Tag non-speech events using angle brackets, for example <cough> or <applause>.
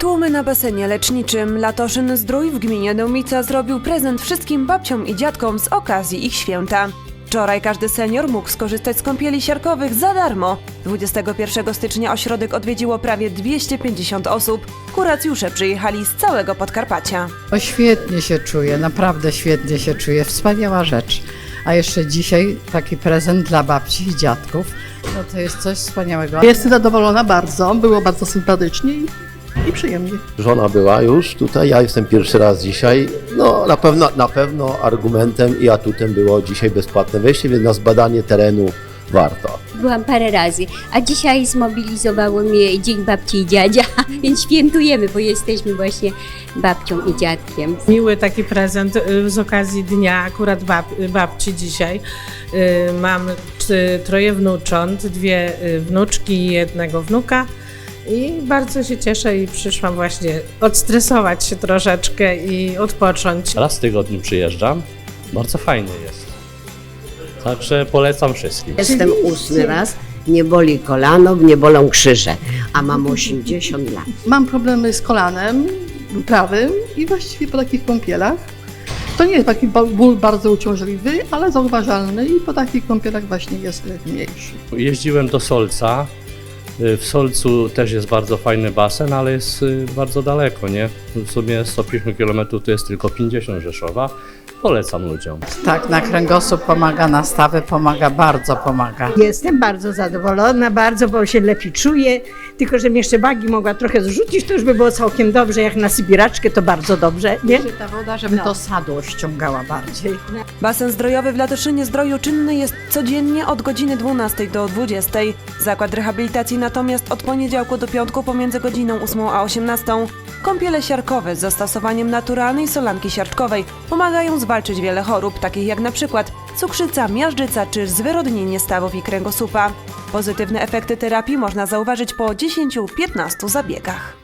Tłumy na basenie leczniczym Latoszyn Zdrój w gminie Dąbica zrobił prezent wszystkim babciom i dziadkom z okazji ich święta. Wczoraj każdy senior mógł skorzystać z kąpieli siarkowych za darmo. 21 stycznia ośrodek odwiedziło prawie 250 osób. Kuracjusze przyjechali z całego Podkarpacia. O, świetnie się czuję, naprawdę świetnie się czuję. Wspaniała rzecz. A jeszcze dzisiaj taki prezent dla babci i dziadków. No to jest coś wspaniałego. Jestem zadowolona bardzo, było bardzo sympatycznie i, i przyjemnie. Żona była już tutaj, ja jestem pierwszy raz dzisiaj. No na pewno, na pewno argumentem i atutem było dzisiaj bezpłatne wejście, więc na zbadanie terenu warto. Byłam parę razy, a dzisiaj zmobilizowało mnie Dzień Babci i Dziadzia, <laughs> więc świętujemy, bo jesteśmy właśnie babcią i dziadkiem. Miły taki prezent y, z okazji dnia akurat bab, babci dzisiaj. Y, Mam trzy- troje wnucząt, dwie y, wnuczki i jednego wnuka. I bardzo się cieszę i przyszłam właśnie odstresować się troszeczkę i odpocząć. Raz w tygodniu przyjeżdżam. Bardzo fajnie jest. Także polecam wszystkim. Jestem ósmy raz, nie boli kolano, nie bolą krzyże, a mam 80 lat. Mam problemy z kolanem prawym i właściwie po takich kąpielach. To nie jest taki ból bardzo uciążliwy, ale zauważalny i po takich kąpielach właśnie jest mniejszy. Jeździłem do Solca. Y, W Solcu też jest bardzo fajny basen, ale jest y, bardzo daleko, nie? W sumie 150 km to jest tylko 50 Rzeszowa. Polecam ludziom. Tak, na kręgosłup pomaga, na stawy pomaga, bardzo pomaga. Jestem bardzo zadowolona, bardzo, bo się lepiej czuję. Tylko, żebym jeszcze wagi mogła trochę zrzucić, to już by było całkiem dobrze. Jak na sybiraczkę, to bardzo dobrze, nie? Ta woda, żeby to sadło ściągała bardziej. Basen zdrojowy w Latoszynie Zdroju czynny jest codziennie od godziny 12 do 20. Zakład rehabilitacji natomiast od poniedziałku do piątku pomiędzy godziną 8 a 18. Kąpiele siarkowe z zastosowaniem naturalnej solanki siarczkowej pomagają zwalczyć wiele chorób, takich jak na przykład cukrzyca, miażdżyca czy zwyrodnienie stawów i kręgosłupa. Pozytywne efekty terapii można zauważyć po 10-15 zabiegach.